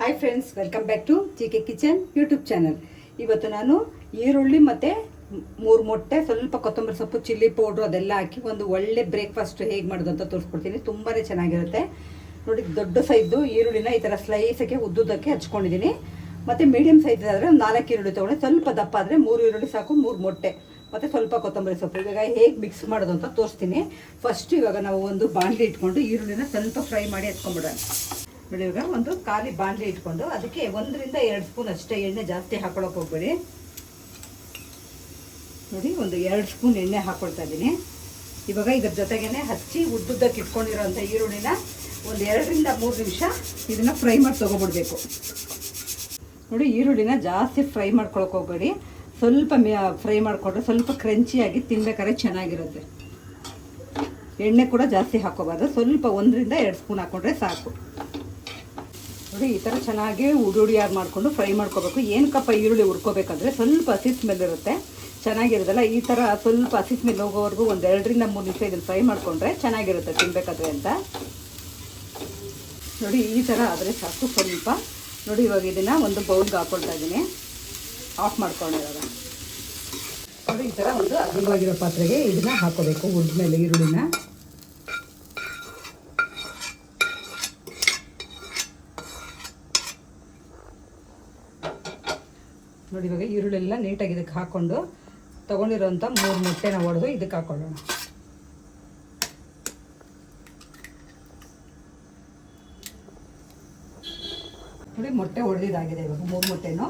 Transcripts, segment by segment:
Hi friends welcome back to G K kitchen YouTube channel ಇವತ್ತು ನಾನು ಈರುಳ್ಳಿ ಮತ್ತು ಮೂರು ಮೊಟ್ಟೆ, ಸ್ವಲ್ಪ ಕೊತ್ತಂಬರಿ ಸೊಪ್ಪು ಚಿಲ್ಲಿ ಪೌಡ್ರು ಅದೆಲ್ಲ ಹಾಕಿ ಒಂದು ಒಳ್ಳೆ ಬ್ರೇಕ್ಫಾಸ್ಟ್ ಹೇಗೆ ಮಾಡೋದು ಅಂತ ತೋರಿಸ್ಕೊಡ್ತೀನಿ. ತುಂಬಾ ಚೆನ್ನಾಗಿರುತ್ತೆ. ನೋಡಿ, ದೊಡ್ಡ ಸೈಜು ಈರುಳ್ಳಿನ ಈ ಥರ ಸ್ಲೈಸಕ್ಕೆ ಉದ್ದುದಕ್ಕೆ ಹಚ್ಕೊಂಡಿದ್ದೀನಿ ಮತ್ತು ಮೀಡಿಯಮ್ ಸೈಜ್ ಆದರೆ ಒಂದು ನಾಲ್ಕು ಈರುಳ್ಳಿ ತೊಗೊಂಡೆ. ಸ್ವಲ್ಪ ದಪ್ಪ ಆದರೆ ಮೂರು ಈರುಳ್ಳಿ ಸಾಕು, ಮೂರು ಮೊಟ್ಟೆ. ಮತ್ತು ಸ್ವಲ್ಪ ಕೊತ್ತಂಬರಿ ಸೊಪ್ಪು. ಇವಾಗ ಹೇಗೆ ಮಿಕ್ಸ್ ಮಾಡೋದು ಅಂತ ತೋರಿಸ್ತೀನಿ. ಫಸ್ಟ್ ಇವಾಗ ನಾವು ಒಂದು ಬಾಣಲಿ ಇಟ್ಕೊಂಡು ಈರುಳ್ಳಿನ ಸ್ವಲ್ಪ ಫ್ರೈ ಮಾಡಿ ಎತ್ಕೊಂಡ್ಬಿಡೋಣ. ನೋಡಿ ಇವಾಗ ಒಂದು ಖಾಲಿ ಬಾಂಡ್ಲಿ ಇಟ್ಕೊಂಡು ಅದಕ್ಕೆ ಒಂದರಿಂದ ಎರಡು ಸ್ಪೂನ್ ಅಷ್ಟೇ ಎಣ್ಣೆ ಜಾಸ್ತಿ ಹಾಕೊಳಕ್ಕೆ ಹೋಗ್ಬೇಡಿ. ನೋಡಿ, ಒಂದು ಎರಡು ಸ್ಪೂನ್ ಎಣ್ಣೆ ಹಾಕೊಳ್ತಾ ಇದ್ದೀನಿ. ಇವಾಗ ಇದ್ರ ಜೊತೆಗೇನೆ ಹಚ್ಚಿ ಉದ್ದುದ್ದಕ್ಕೆ ಇಟ್ಕೊಂಡಿರೋಂಥ ಈರುಳ್ಳಿನ ಒಂದು ಎರಡರಿಂದ ಮೂರು ನಿಮಿಷ ಇದನ್ನು ಫ್ರೈ ಮಾಡಿ ತೊಗೊಬಿಡ್ಬೇಕು. ನೋಡಿ, ಈರುಳ್ಳಿನ ಜಾಸ್ತಿ ಫ್ರೈ ಮಾಡ್ಕೊಳಕ್ಕೆ ಹೋಗ್ಬೇಡಿ. ಸ್ವಲ್ಪ ಫ್ರೈ ಮಾಡಿಕೊಂಡ್ರೆ ಸ್ವಲ್ಪ ಕ್ರಂಚಿಯಾಗಿ ತಿನ್ಬೇಕಾದ್ರೆ ಚೆನ್ನಾಗಿರುತ್ತೆ. ಎಣ್ಣೆ ಕೂಡ ಜಾಸ್ತಿ ಹಾಕೋಬಾರ್ದು ಸ್ವಲ್ಪ ಒಂದರಿಂದ ಎರಡು ಸ್ಪೂನ್ ಹಾಕ್ಕೊಂಡ್ರೆ ಸಾಕು. ನೋಡಿ ಈ ಥರ ಚೆನ್ನಾಗಿ ಉಡುಡಿಯಾಗಿ ಮಾಡಿಕೊಂಡು ಫ್ರೈ ಮಾಡ್ಕೋಬೇಕು. ಏನಕ್ಕಪ್ಪ ಈರುಳ್ಳಿ ಹುರ್ಕೋಬೇಕಂದ್ರೆ ಸ್ವಲ್ಪ ಹಸಿ ಸ್ಮೆಲ್ ಇರುತ್ತೆ. ಚೆನ್ನಾಗಿರೋದಲ್ಲ ಈ ಥರ ಸ್ವಲ್ಪ ಹಸಿ ಸ್ಮೆಲ್ ಹೋಗೋವರೆಗೂ ಒಂದು ಎರಡರಿಂದ ಮೂರು ನಿಮಿಷ ಇದನ್ನು ಫ್ರೈ ಮಾಡಿಕೊಂಡ್ರೆ ಚೆನ್ನಾಗಿರುತ್ತೆ ತಿನ್ನಬೇಕಾದ್ರೆ ಅಂತ. ನೋಡಿ, ಈ ಥರ ಆದರೆ ಸಾಕು ಸ್ವಲ್ಪ. ನೋಡಿ, ಇವಾಗ ಇದನ್ನು ಒಂದು ಬೌಲ್ಗೆ ಹಾಕ್ಕೊಳ್ತಾ ಇದ್ದೀನಿ. ಆಫ್ ಇವಾಗ. ನೋಡಿ, ಈ ಥರ ಒಂದು ಅಗ್ರವಾಗಿರೋ ಪಾತ್ರೆಗೆ ಇದನ್ನು ಹಾಕೋಬೇಕು ಮೇಲೆ ಈರುಳ್ಳಿನ. ನೋಡಿ, ಇವಾಗ ಈರುಳ್ಳಿ ಎಲ್ಲ ನೀಟಾಗಿ ಇದಕ್ಕೆ ಹಾಕ್ಕೊಂಡು ತೊಗೊಂಡಿರೋಂಥ ಮೂರು ಮೊಟ್ಟೆನ ಒಡೆದು ಇದಕ್ಕೆ ಹಾಕೊಳ್ಳೋಣ. ನೋಡಿ, ಮೊಟ್ಟೆ ಹೊಡೆದಿದ್ದಾಗಿದೆ ಇವಾಗ ಮೂರು ಮೊಟ್ಟೆನು.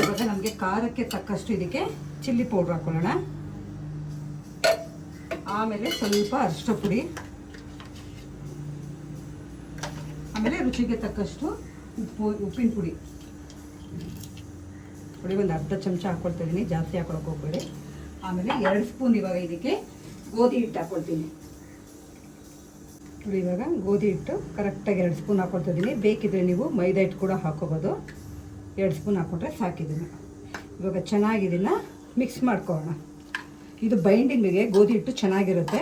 ಇವಾಗ ನಮಗೆ ಖಾರಕ್ಕೆ ತಕ್ಕಷ್ಟು ಇದಕ್ಕೆ ಚಿಲ್ಲಿ ಪೌಡ್ರ್ ಹಾಕೊಳ್ಳೋಣ. ಆಮೇಲೆ ಸ್ವಲ್ಪ ಅರಿಶಿನ ಪುಡಿ. ಆಮೇಲೆ ರುಚಿಗೆ ತಕ್ಕಷ್ಟು ಉಪ್ಪು, ಉಪ್ಪಿನ ಪುಡಿ. ಪುಡಿ ಒಂದು ಅರ್ಧ ಚಮಚ ಹಾಕ್ಕೊಳ್ತಾ ಇದ್ದೀನಿ ಜಾಸ್ತಿ ಹಾಕೊಳಕ್ಕೆ ಹೋಗ್ಬೇಡಿ. ಆಮೇಲೆ ಎರಡು ಸ್ಪೂನ್ ಇವಾಗ ಇದಕ್ಕೆ ಗೋಧಿ ಹಿಟ್ಟು ಹಾಕ್ಕೊಳ್ತೀನಿ ನೋಡಿ, ಇವಾಗ ಗೋಧಿ ಹಿಟ್ಟು ಕರೆಕ್ಟಾಗಿ ಎರಡು ಸ್ಪೂನ್ ಹಾಕ್ಕೊಳ್ತಾ ಇದ್ದೀನಿ ಬೇಕಿದ್ರೆ ನೀವು ಮೈದಾ ಹಿಟ್ಟು ಕೂಡ ಹಾಕೋಬೋದು. ಎರಡು ಸ್ಪೂನ್ ಹಾಕ್ಕೊಂಡ್ರೆ ಸಾಕಿದ್ದೀನಿ. ಇವಾಗ ಚೆನ್ನಾಗಿ ಮಿಕ್ಸ್ ಮಾಡ್ಕೊಳ್ಳೋಣ. ಇದು ಬೈಂಡಿಂಗಿಗೆ ಗೋಧಿ ಹಿಟ್ಟು ಚೆನ್ನಾಗಿರುತ್ತೆ.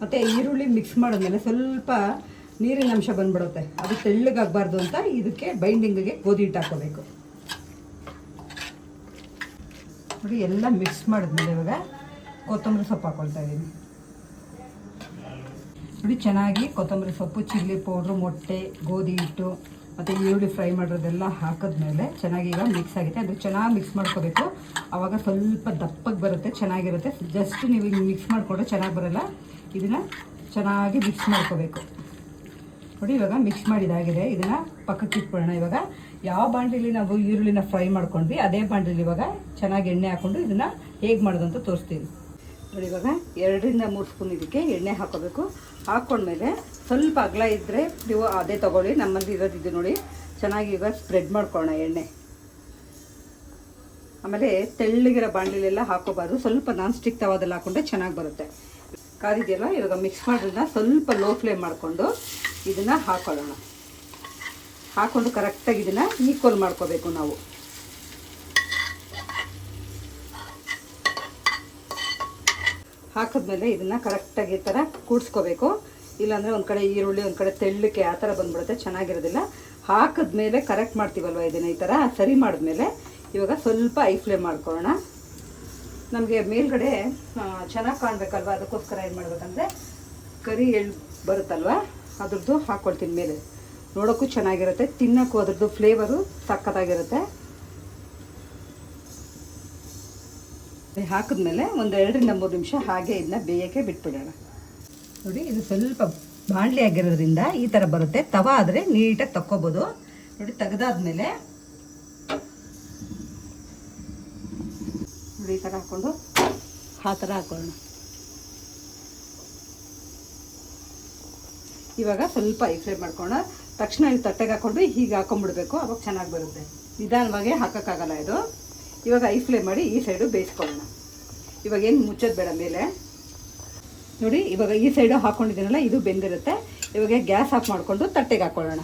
ಮತ್ತು ಈರುಳ್ಳಿ ಮಿಕ್ಸ್ ಮಾಡಿದ್ಮೇಲೆ ಸ್ವಲ್ಪ ನೀರಿನ ಅಂಶ ಬಂದುಬಿಡುತ್ತೆ. ಅದು ತೆಳ್ಳಗಾಗಬಾರ್ದು ಅಂತ ಇದಕ್ಕೆ ಬೈಂಡಿಂಗಿಗೆ ಗೋಧಿ ಹಿಟ್ಟು ಹಾಕೋಬೇಕು. ನೋಡಿ ಎಲ್ಲ ಮಿಕ್ಸ್ ಮಾಡಿದ್ಮೇಲೆ ಇವಾಗ ಕೊತ್ತಂಬರಿ ಸೊಪ್ಪು ಹಾಕೊಳ್ತಾ ಇದ್ದೀನಿ. ನೋಡಿ ಚೆನ್ನಾಗಿ ಕೊತ್ತಂಬರಿ ಸೊಪ್ಪು, ಚಿಲ್ಲಿ ಪೌಡ್ರು, ಮೊಟ್ಟೆ, ಗೋಧಿ ಹಿಟ್ಟು, ಮತ್ತು ಈರುಳ್ಳಿ ಫ್ರೈ ಮಾಡಿರೋದೆಲ್ಲ ಹಾಕಿದ್ಮೇಲೆ ಚೆನ್ನಾಗಿ ಈಗ ಮಿಕ್ಸ್ ಆಗುತ್ತೆ. ಅದು ಚೆನ್ನಾಗಿ ಮಿಕ್ಸ್ ಮಾಡ್ಕೋಬೇಕು. ಆವಾಗ ಸ್ವಲ್ಪ ದಪ್ಪಗೆ ಬರುತ್ತೆ, ಚೆನ್ನಾಗಿರುತ್ತೆ. ಜಸ್ಟ್ ನೀವು ಹಿಂಗೆ ಮಿಕ್ಸ್ ಮಾಡಿಕೊಂಡ್ರೆ ಚೆನ್ನಾಗಿ ಬರೋಲ್ಲ. ಇದನ್ನು ಚೆನ್ನಾಗಿ ಮಿಕ್ಸ್ ಮಾಡ್ಕೋಬೇಕು. ನೋಡಿ, ಇವಾಗ ಮಿಕ್ಸ್ ಮಾಡಿದಾಗಿದೆ. ಇದನ್ನು ಪಕ್ಕಕ್ಕೆ ಇಟ್ಕೊಳ್ಳೋಣ ಇವಾಗ. ಯಾವ ಬಾಂಡ್ಲಿಲಿ ನಾವು ಈರುಳ್ಳಿನ ಫ್ರೈ ಮಾಡ್ಕೊಂಡ್ವಿ, ಅದೇ ಬಾಂಡ್ಲಿಲಿ ಇವಾಗ ಚೆನ್ನಾಗಿ ಎಣ್ಣೆ ಹಾಕ್ಕೊಂಡು ಇದನ್ನು ಹೇಗೆ ಮಾಡೋದು ಅಂತ ತೋರಿಸ್ತೀನಿ. ನೋಡಿ ಇವಾಗ ಎರಡರಿಂದ ಮೂರು ಸ್ಪೂನ್ ಇದಕ್ಕೆ ಎಣ್ಣೆ ಹಾಕೋಬೇಕು. ಹಾಕ್ಕೊಂಡ್ಮೇಲೆ ಸ್ವಲ್ಪ ಅಗಲ ಇದ್ದರೆ ನೀವು ಅದೇ ತೊಗೊಳ್ಳಿ, ನಮ್ಮಲ್ಲಿ ಇರೋದು ಇದು ನೋಡಿ. ಚೆನ್ನಾಗಿ ಇವಾಗ ಸ್ಪ್ರೆಡ್ ಮಾಡ್ಕೊಳ್ಳೋಣ ಎಣ್ಣೆ. ಆಮೇಲೆ ತೆಳ್ಳಗಿರೋ ಬಾಣಲಿಲೆಲ್ಲ ಹಾಕೋಬಾರ್ದು. ಸ್ವಲ್ಪ ನಾನ್ ಸ್ಟಿಕ್ ತವಾದಲ್ಲಿ ಹಾಕೊಂಡ್ರೆ ಚೆನ್ನಾಗಿ ಬರುತ್ತೆ. ಕಾದಿದೆಯಲ್ಲ ಇವಾಗ ಮಿಕ್ಸ್ ಮಾಡೋದನ್ನ ಸ್ವಲ್ಪ ಲೋ ಫ್ಲೇಮ್ ಮಾಡಿಕೊಂಡು ಇದನ್ನು ಹಾಕೊಳ್ಳೋಣ. ಹಾಕ್ಕೊಂಡು ಕರೆಕ್ಟಾಗಿ ಇದನ್ನು ಈಕ್ವಲ್ ಮಾಡ್ಕೋಬೇಕು ನಾವು. ಹಾಕಿದ್ಮೇಲೆ ಇದನ್ನು ಕರೆಕ್ಟಾಗಿ ಈ ಥರ ಕೂಡಿಸ್ಕೋಬೇಕು. ಇಲ್ಲಾಂದರೆ ಒಂದು ಕಡೆ ಈರುಳ್ಳಿ, ಒಂದು ಕಡೆ ತೆಳ್ಳಕ್ಕೆ ಆ ಥರ ಬಂದ್ಬಿಡುತ್ತೆ, ಚೆನ್ನಾಗಿರೋದಿಲ್ಲ. ಹಾಕಿದ್ಮೇಲೆ ಕರೆಕ್ಟ್ ಮಾಡ್ತೀವಲ್ವ ಇದನ್ನು ಈ ಥರ ಸರಿ ಮಾಡಿದ್ಮೇಲೆ ಇವಾಗ ಸ್ವಲ್ಪ ಐ ಫ್ಲೇಮ್ ಮಾಡ್ಕೊಳ್ಳೋಣ. ನಮಗೆ ಮೇಲ್ಗಡೆ ಚೆನ್ನಾಗಿ ಕಾಣಬೇಕಲ್ವ? ಅದಕ್ಕೋಸ್ಕರ ಏನು ಮಾಡ್ಬೇಕಂದ್ರೆ ಕರಿ ಎಳ್ಳು ಬರುತ್ತಲ್ವ? ಅದ್ರದ್ದು ಹಾಕ್ಕೊಳ್ತೀನಿ ಮೇಲೆ. ನೋಡೋಕ್ಕೂ ಚೆನ್ನಾಗಿರುತ್ತೆ, ತಿನ್ನೋಕ್ಕೂ ಅದ್ರದ್ದು ಫ್ಲೇವರು ಸಕ್ಕತ್ತಾಗಿರುತ್ತೆ ಹಾಕಿದ್ಮೇಲೆ ಒಂದು ಎರಡರಿಂದ ಮೂರು ನಿಮಿಷ ಹಾಗೆ ಇದನ್ನ ಬೇಯಕ್ಕೆ ಬಿಟ್ಬಿಡೋಣ. ನೋಡಿ, ಇದು ಸ್ವಲ್ಪ ಬಾಣಲಿ ಆಗಿರೋದ್ರಿಂದ ಈ ಥರ ಬರುತ್ತೆ. ತವ ಆದರೆ ನೀಟಾಗಿ ತಕ್ಕೋಬೋದು. ನೋಡಿ, ತೆಗೆದಾದ್ಮೇಲೆ ನೋಡಿ, ಈ ಥರ ಹಾಕ್ಕೊಂಡು ಆ ಥರ ಹಾಕೊಳ್ಳೋಣ. ಇವಾಗ ಸ್ವಲ್ಪ ಐ ಫ್ರೈ ಮಾಡ್ಕೊಳ್ಳೋಣ. ತಕ್ಷಣ ಇಲ್ಲಿ ತಟ್ಟೆಗೆ ಹಾಕ್ಕೊಂಡು ಹೀಗೆ ಹಾಕೊಂಡ್ಬಿಡ್ಬೇಕು ಅವಾಗ ಚೆನ್ನಾಗಿ ಬರುತ್ತೆ. ನಿಧಾನವಾಗಿ ಹಾಕೋಕ್ಕಾಗಲ್ಲ ಇದು. ಇವಾಗ ಐ ಫ್ಲೇಮ್ ಮಾಡಿ ಈ ಸೈಡು ಬೇಯಿಸ್ಕೊಳ್ಳೋಣ. ಇವಾಗ ಏನು ಮುಚ್ಚೋದು ಬೇಡ ಮೇಲೆ. ನೋಡಿ, ಇವಾಗ ಈ ಸೈಡು ಹಾಕ್ಕೊಂಡಿದ್ದೀನಲ್ಲ ಇದು ಬೆಂದಿರುತ್ತೆ. ಇವಾಗ ಗ್ಯಾಸ್ ಆಫ್ ಮಾಡಿಕೊಂಡು ತಟ್ಟೆಗೆ ಹಾಕ್ಕೊಳ್ಳೋಣ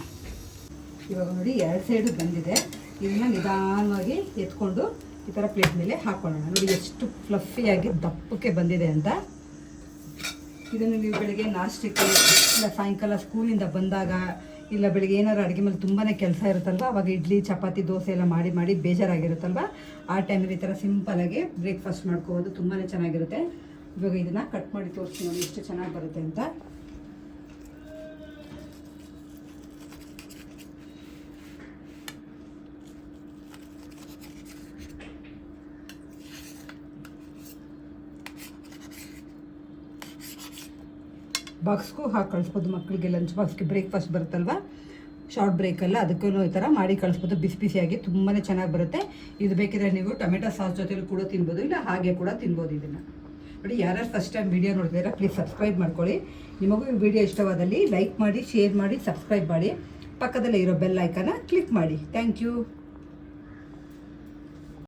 ಇವಾಗ ನೋಡಿ, ಎರಡು ಸೈಡು ಬಂದಿದೆ. ಇದನ್ನ ನಿಧಾನವಾಗಿ ಎತ್ಕೊಂಡು ಈ ಥರ ಪ್ಲೇಟ್ ಮೇಲೆ ಹಾಕ್ಕೊಳ್ಳೋಣ ನೋಡಿ, ಎಷ್ಟು ಫ್ಲಫಿಯಾಗಿ ದಪ್ಪಕ್ಕೆ ಬಂದಿದೆ ಅಂತ. ಇದನ್ನು ನೀವು ಬೆಳಿಗ್ಗೆ ನಾಷ್ಟಕ್ಕೆ ಇಲ್ಲ ಸಾಯಂಕಾಲ ಸ್ಕೂಲಿಂದ ಬಂದಾಗ ಇಲ್ಲ, ಬೆಳಿಗ್ಗೆ ಏನಾದ್ರು ಅಡುಗೆ ಮೇಲೆ ತುಂಬಾ ಕೆಲಸ ಇರುತ್ತಲ್ವ? ಅವಾಗ ಇಡ್ಲಿ, ಚಪಾತಿ, ದೋಸೆ ಎಲ್ಲ ಮಾಡಿ ಮಾಡಿ ಬೇಜಾರಾಗಿರುತ್ತಲ್ವ? ಆ ಟೈಮಲ್ಲಿ ಈ ಥರ ಸಿಂಪಲಾಗಿ ಬ್ರೇಕ್ಫಾಸ್ಟ್ ಮಾಡ್ಕೋಬೋದು ತುಂಬಾ ಚೆನ್ನಾಗಿರುತ್ತೆ. ಇವಾಗ ಇದನ್ನು ಕಟ್ ಮಾಡಿ ತೋರಿಸ್ತೀನಿ ನೋಡಿ, ಎಷ್ಟು ಚೆನ್ನಾಗಿ ಬರುತ್ತೆ ಅಂತ. ಬಾಕ್ಸ್ಗೂ ಹಾಕಿ ಕಳಿಸ್ಬೋದು ಮಕ್ಕಳಿಗೆ ಲಂಚ್ ಬಾಕ್ಸ್ಗೆ ಬ್ರೇಕ್ಫಾಸ್ಟ್ ಬರುತ್ತಲ್ವ? ಶಾರ್ಟ್ ಬ್ರೇಕಲ್ಲ ಅದಕ್ಕೂ ಈ ಥರ ಮಾಡಿ ಕಳಿಸ್ಬೋದು ಬಿಸಿ ಬಿಸಿಯಾಗಿ ತುಂಬಾ ಚೆನ್ನಾಗಿ ಬರುತ್ತೆ. ಇದು ಬೇಕಿದ್ರೆ ನೀವು ಟೊಮೆಟೊ ಸಾಸ್ ಜೊತೆಲಿ ಕೂಡ ತಿನ್ಬೋದು, ಇಲ್ಲ ಹಾಗೆ ಕೂಡ ತಿನ್ಬೋದು ಇದನ್ನು. ನೋಡಿ, ಯಾರ್ಯಾರು ಫಸ್ಟ್ ಟೈಮ್ ವಿಡಿಯೋ ನೋಡ್ತಿದ್ದೀರಾ ಪ್ಲೀಸ್ ಸಬ್ಸ್ಕ್ರೈಬ್ ಮಾಡ್ಕೊಳ್ಳಿ. ನಿಮಗೂ ಈ ವಿಡಿಯೋ ಇಷ್ಟವಾದಲ್ಲಿ ಲೈಕ್ ಮಾಡಿ ಶೇರ್ ಮಾಡಿ ಸಬ್ಸ್ಕ್ರೈಬ್ ಮಾಡಿ. ಪಕ್ಕದಲ್ಲೇ ಇರೋ ಬೆಲ್ ಐಕನ್ನ ಕ್ಲಿಕ್ ಮಾಡಿ. Thank you